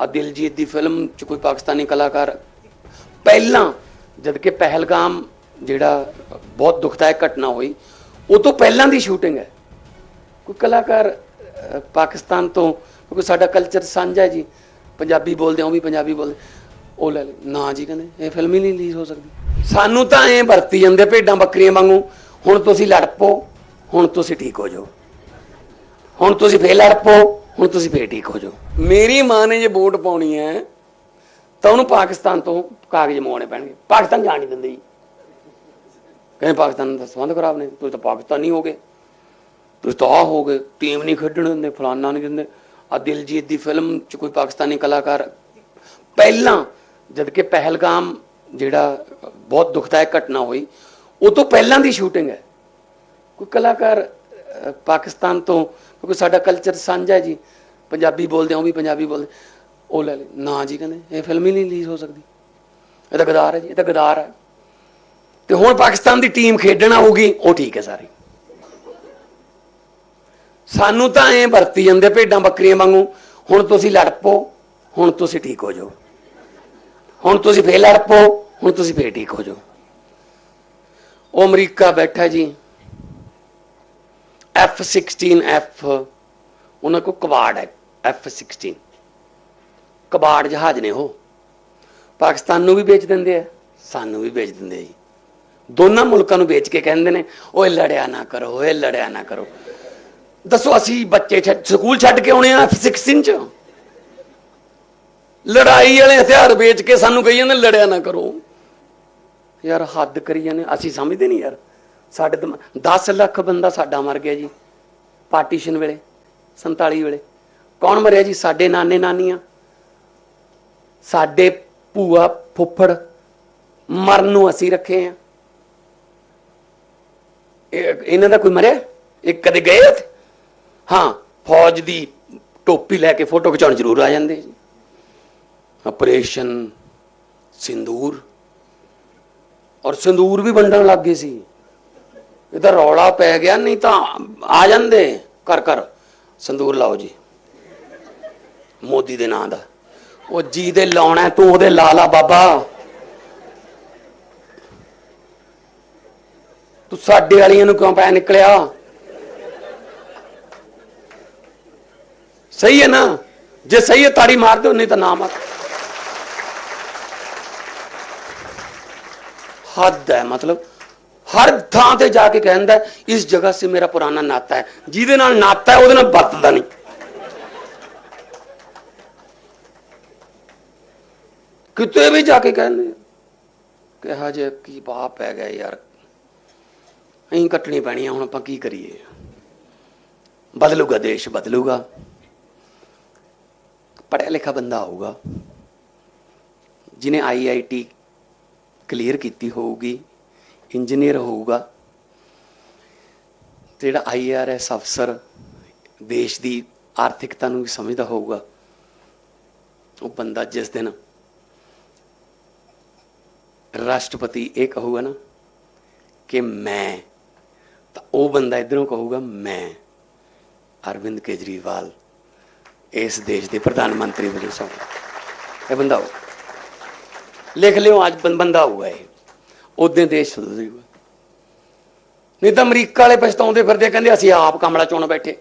ਆ ਦਿਲਜੀਤ ਦੀ ਫਿਲਮ ਚ ਕੋਈ ਪਾਕਿਸਤਾਨੀ ਕਲਾਕਾਰ। ਪਹਿਲਾਂ ਜਦ ਕਿ ਪਹਿਲਗਾਮ ਜਿਹੜਾ ਬਹੁਤ ਦੁਖਦਾਇਕ ਘਟਨਾ ਹੋਈ ਉਹ ਤੋਂ ਪਹਿਲਾਂ ਦੀ ਸ਼ੂਟਿੰਗ ਹੈ। ਕੋਈ ਕਲਾਕਾਰ ਪਾਕਿਸਤਾਨ ਤੋਂ ਕਿਉਂਕਿ ਸਾਡਾ ਕਲਚਰ ਸਾਂਝਾ ਹੈ ਜੀ ਪੰਜਾਬੀ ਬੋਲਦੇ ਆ, ਵੀ ਪੰਜਾਬੀ ਬੋਲਦੇ। ਉਹ ਲੈ ਲੈ ਨਾ ਜੀ ਕਹਿੰਦੇ ਇਹ ਫਿਲਮ ਹੀ ਨਹੀਂ ਰਿਲੀਜ਼ ਹੋ ਸਕਦੀ। ਸਾਨੂੰ ਤਾਂ ਐਂ ਵਰਤੀ ਜਾਂਦੇ ਭੇਡਾਂ ਬੱਕਰੀਆਂ ਵਾਂਗੂ ਹੁਣ ਤੁਸੀਂ ਲੜ ਪੋ ਹੁਣ ਤੁਸੀਂ ਠੀਕ ਹੋ ਜਾਓ। ਹੁਣ ਤੁਸੀਂ ਫੇਰ ਲੜ ਪਓ। ਹੁਣ ਤੁਸੀਂ ਫੇਰ ਠੀਕ ਹੋ ਜਾਓ। ਮੇਰੀ ਮਾਂ ਨੇ ਜੇ ਵੋਟ ਪਾਉਣੀ ਹੈ, ਤਾਂ ਉਹਨੂੰ ਪਾਕਿਸਤਾਨ ਤੋਂ ਕਾਗਜ਼ ਮੰਗਵਾਉਣੇ ਪੈਣਗੇ। ਪਾਕਿਸਤਾਨ ਜਾਣ ਨਹੀਂ ਦਿੰਦੇ ਜੀ। ਕਹਿੰਦੇ ਪਾਕਿਸਤਾਨ ਦਾ ਸੰਬੰਧ ਖਰਾਬ ਨੇ, ਤੁਸੀਂ ਤਾਂ ਪਾਕਿਸਤਾਨੀ ਹੋ ਗਏ। ਤੁਸੀਂ ਤਾਂ ਆਹ ਹੋ ਗਏ। ਟੀਮ ਨਹੀਂ ਖੇਡਣ ਦਿੰਦੇ, ਫਲਾਨਾ ਨਹੀਂ ਦਿੰਦੇ। ਆ ਦਿਲਜੀਤ ਦੀ ਫਿਲਮ ਚ ਕੋਈ ਪਾਕਿਸਤਾਨੀ ਕਲਾਕਾਰ ਪਹਿਲਾਂ ਜਦ ਕਿ ਪਹਿਲਗਾਮ ਜਿਹੜਾ ਬਹੁਤ ਦੁਖਦਾਇਕ ਘਟਨਾ ਹੋਈ, ਉਹ ਤੋਂ ਪਹਿਲਾਂ ਦੀ ਸ਼ੂਟਿੰਗ ਹੈ। ਕੋਈ ਕਲਾਕਾਰ ਪਾਕਿਸਤਾਨ ਤੋਂ, ਕਿਉਂਕਿ ਸਾਡਾ ਕਲਚਰ ਸਾਂਝਾ ਹੈ ਜੀ। ਪੰਜਾਬੀ ਬੋਲਦੇ ਉਹ ਵੀ ਪੰਜਾਬੀ ਬੋਲਦੇ। ਉਹ ਲੈ ਲੈ ਨਾ ਜੀ ਕਹਿੰਦੇ, ਇਹ ਫਿਲਮ ਹੀ ਨਹੀਂ ਰਿਲੀਜ਼ ਹੋ ਸਕਦੀ। ਇਹ ਤਾਂ ਗਦਾਰ ਹੈ ਜੀ, ਇਹ ਤਾਂ ਗਦਾਰ ਹੈ। ਤੇ ਹੁਣ ਪਾਕਿਸਤਾਨ ਦੀ ਟੀਮ ਖੇਡਣ ਆਊਗੀ, ਉਹ ਠੀਕ ਹੈ ਸਾਰੀ। ਸਾਨੂੰ ਤਾਂ ਐਂ ਵਰਤੀ ਜਾਂਦੇ, ਭੇਡਾਂ ਬੱਕਰੀਆਂ ਵਾਂਗੂ, ਹੁਣ ਤੁਸੀਂ ਲੜ ਪੋ ਹੁਣ ਤੁਸੀਂ ਠੀਕ ਹੋ ਜਾਓ। ਹੁਣ ਤੁਸੀਂ ਫੇਰ ਲੜ ਪੋ ਹੁਣ ਤੁਸੀਂ ਫੇਰ ਠੀਕ ਹੋ ਜਾਓ। ਉਹ ਅਮਰੀਕਾ ਬੈਠਾ ਜੀ F16 F, ਉਹਨਾਂ ਕੋ ਕਬਾੜ ਹੈ F16 ਕਬਾੜ ਜਹਾਜ਼ ਨੇ ਉਹ। ਪਾਕਿਸਤਾਨ ਨੂੰ ਵੀ ਵੇਚ ਦਿੰਦੇ ਆ, ਸਾਨੂੰ ਵੀ ਵੇਚ ਦਿੰਦੇ ਆ ਜੀ। ਦੋਨਾਂ ਮੁਲਕਾਂ ਨੂੰ ਵੇਚ ਕੇ ਕਹਿੰਦੇ ਨੇ, ਓਏ ਲੜਿਆ ਨਾ ਕਰੋ, ਓਏ ਲੜਿਆ ਨਾ ਕਰੋ। ਦੱਸੋ ਅਸੀਂ ਬੱਚੇ ਛੱਡ, ਸਕੂਲ ਛੱਡ ਕੇ ਆਉਣੇ ਆ F16 ਚ? ਲੜਾਈ ਵਾਲੇ ਹਥਿਆਰ ਵੇਚ ਕੇ ਸਾਨੂੰ ਕਹੀ ਜਾਂਦੇ ਲੜਿਆ ਨਾ ਕਰੋ। ਯਾਰ ਹੱਦ ਕਰੀ ਜਾਂਦੇ, ਅਸੀਂ ਸਮਝਦੇ ਨਹੀਂ ਯਾਰ। ਸਾਡੇ 10 ਲੱਖ ਬੰਦਾ ਸਾਡਾ ਮਰ ਗਿਆ ਜੀ, ਪਾਰਟੀਸ਼ਨ ਵੇਲੇ 47 ਵੇਲੇ। ਕੌਣ ਮਰਿਆ ਜੀ? ਸਾਡੇ ਨਾਨੇ ਨਾਨੀਆਂ। ਸਾਡੇ ਭੂਆ ਫੁੱਫੜ ਮਰਨ ਨੂੰ ਅਸੀਂ ਰੱਖੇ ਆ। ਇਹਨਾਂ ਦਾ ਕੋਈ ਮਰਿਆ? ਇਹ ਕਦੇ ਗਏ ਉੱਥੇ? ਹਾਂ, ਫੌਜ ਦੀ ਟੋਪੀ ਲੈ ਕੇ ਫੋਟੋ ਖਿਚਾਉਣ ਜ਼ਰੂਰ ਆ ਜਾਂਦੇ ਜੀ। ਆਪਰੇਸ਼ਨ ਸਿੰਦੂਰ। ਔਰ ਸਿੰਦੂਰ ਵੀ ਵੰਡਣ ਲੱਗ ਗਏ ਸੀ। ਇਹ ਤਾਂ ਰੌਲਾ ਪੈ ਗਿਆ, ਨਹੀਂ ਤਾਂ ਆ ਜਾਂਦੇ। ਕਰ ਕਰ ਸੰਦੂਰ ਲਾਓ ਜੀ। ਮੋਦੀ ਦੇ ਨਾਂ ਦਾ। ਉਹ ਜੀ ਦੇ ਲਾਉਣਾ ਤੂੰ ਉਹਦੇ ਲਾ ਲਾ ਬਾਬਾ। ਤੂੰ ਸਾਡੇ ਵਾਲੀਆਂ ਨੂੰ ਕਿਉਂ ਪੈ ਨਿਕਲਿਆ? ਸਹੀ ਹੈ ਨਾ? ਜੇ ਸਹੀ ਹੈ, ਤਾੜੀ ਮਾਰ ਦਿਓ, ਨਹੀਂ ਤਾਂ ਨਾ ਮਾਰ। ਹੱਦ ਹੈ ਮਤਲਬ। ਹਰ ਥਾਂ ਤੇ ਜਾ ਕੇ ਕਹਿੰਦਾ ਹੈ, ਇਸ ਜਗ੍ਹਾ ਸੇ ਮੇਰਾ ਪੁਰਾਣਾ ਨਾਤਾ ਹੈ। ਜਿਹਦੇ ਨਾਲ ਨਾਤਾ ਹੈ ਉਹਦੇ ਨਾਲ ਵਰਤਦਾ ਨਹੀਂ। ਕਿਤੇ ਵੀ ਜਾ ਕੇ ਕਹਿੰਦੇ ਕਿਹਾ ਹਜੇ ਕੀ ਬਾਪ ਪੈ ਗਿਆ ਯਾਰ। ਅਹੀਂ ਕੱਟਣੀ ਪੈਣੀ ਆ ਹੁਣ ਆਪਾਂ ਕੀ ਕਰੀਏ? ਬਦਲੂਗਾ ਦੇਸ਼ ਬਦਲੂਗਾ। ਪੜ੍ਹਿਆ ਲਿਖਾ ਬੰਦਾ ਆਊਗਾ। ਜਿਨੇ ਆਈਆਈਟੀ ਕਲੀਅਰ ਕੀਤੀ ਹੋਊਗੀ ਇੰਜੀਨੀਅਰ ਹੋਊਗਾ, ਤੇ ਜਿਹੜਾ ਆਈਆਰਐਸ ਅਫਸਰ ਦੇਸ਼ ਦੀ ਆਰਥਿਕਤਾ ਨੂੰ ਵੀ ਸਮਝਦਾ ਹੋਊਗਾ, ਉਹ ਬੰਦਾ ਜਿਸ ਦਿਨ ਰਾਸ਼ਟਰਪਤੀ ਇਹ ਕਹੂਗਾ ਨਾ ਕਿ ਮੈਂ, ਤਾਂ ਉਹ ਬੰਦਾ ਇਧਰੋਂ ਕਹੂਗਾ, ਮੈਂ ਅਰਵਿੰਦ ਕੇਜਰੀਵਾਲ, ਇਸ ਦੇਸ਼ ਦੇ ਪ੍ਰਧਾਨ ਮੰਤਰੀ ਵਜੋਂ ਸੌਂ ਇਹ ਬੰਦਾ ਹੋਊ। ਲਿਖ ਲਿਓ, ਅੱਜ ਬੰਦਾ ਹੋਊਗਾ ਇਹ ਉਦੋਂ ਦੇਸ਼ ਸੁਧਰ ਨਹੀਂ ਤਾਂ ਅਮਰੀਕਾ ਵਾਲੇ ਪਛਤਾਉਂਦੇ ਫਿਰਦੇ ਕਹਿੰਦੇ ਅਸੀਂ ਆਪ ਕਮਲਾ ਚੁਣ ਬੈਠੇ।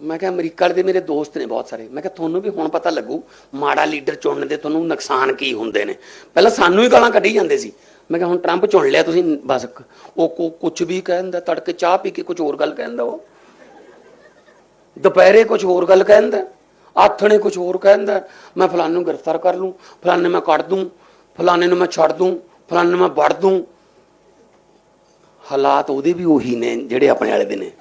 ਮੈਂ ਕਿਹਾ ਅਮਰੀਕਾ ਵਾਲੇ ਦੇ ਮੇਰੇ ਦੋਸਤ ਨੇ ਬਹੁਤ ਸਾਰੇ। ਮੈਂ ਕਿਹਾ ਤੁਹਾਨੂੰ ਵੀ ਹੁਣ ਪਤਾ ਲੱਗੂ, ਮਾੜਾ ਲੀਡਰ ਚੁਣਨ ਦੇ ਤੁਹਾਨੂੰ ਨੁਕਸਾਨ ਕੀ ਹੁੰਦੇ ਨੇ। ਪਹਿਲਾਂ ਸਾਨੂੰ ਹੀ ਗਾਲਾਂ ਕੱਢੀ ਜਾਂਦੇ ਸੀ। ਮੈਂ ਕਿਹਾ ਹੁਣ ਟਰੰਪ ਚੁਣ ਲਿਆ ਤੁਸੀਂ, ਬਸ ਉਹ ਕੁਝ ਵੀ ਕਹਿੰਦਾ ਤੜਕੇ ਚਾਹ ਪੀ ਕੇ ਕੁਝ ਹੋਰ ਗੱਲ ਕਹਿੰਦਾ ਉਹ। ਦੁਪਹਿਰੇ ਕੁਝ ਹੋਰ ਗੱਲ ਕਹਿੰਦਾ ਆਥਣੇ ਕੁਝ ਹੋਰ ਕਹਿੰਦਾ ਮੈਂ ਫਲਾਣੇ ਨੂੰ ਗ੍ਰਿਫਤਾਰ ਕਰ ਲੂੰ, ਫਲਾਣੇ ਮੈਂ ਕੱਢ ਦੂੰ। ਫਲਾਣੇ ਨੂੰ ਮੈਂ ਛੱਡ ਦੂੰ, ਫਲਾਣੇ ਨੂੰ ਮੈਂ ਵੜ ਦੂੰ। ਹਾਲਾਤ ਉਹਦੇ ਵੀ ਉਹੀ ਨੇ ਜਿਹੜੇ ਆਪਣੇ ਵਾਲੇ ਦੇ ਨੇ।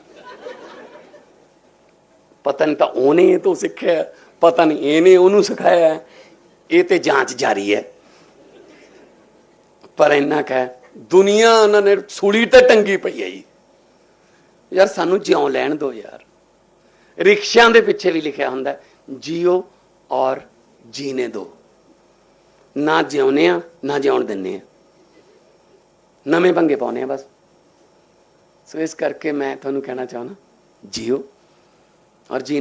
ਪਤਾ ਨਹੀਂ ਤਾਂ ਉਹਨੇ ਇਹ ਤੋਂ ਸਿੱਖਿਆ, ਪਤਾ ਨਹੀਂ ਇਹਨੇ ਉਹਨੂੰ ਸਿਖਾਇਆ। ਇਹ ਤੇ ਜਾਂਚ ਜਾਰੀ ਹੈ। ਪਰ ਇੰਨਾ ਕਹਿ ਦੁਨੀਆ ਉਹਨਾਂ ਨੇ ਸੂਲੀ ਤੇ ਟੰਗੀ ਪਈ ਹੈ ਜੀ। ਯਾਰ ਸਾਨੂੰ ਜਿਉਂ ਲੈਣ ਦਿਓ ਯਾਰ। ਰਿਕਸ਼ਿਆਂ ਦੇ ਪਿੱਛੇ ਵੀ ਲਿਖਿਆ ਹੁੰਦਾ, ਜੀਓ ਔਰ ਜੀਨੇ ਦੋ। ਨਾ ਜਿਉਨੇ ਆ, ਨਾ ਜਿਉਣ ਦਿੰਨੇ ਆ। ਨਵੇਂ ਪੰਗੇ ਪਾਉਨੇ ਆ ਬਸ। ਸੋ ਇਸ ਕਰਕੇ ਮੈਂ ਤੁਹਾਨੂੰ ਕਹਿਣਾ ਚਾਹਣਾ ਜਿਓ ਔਰ ਜੀ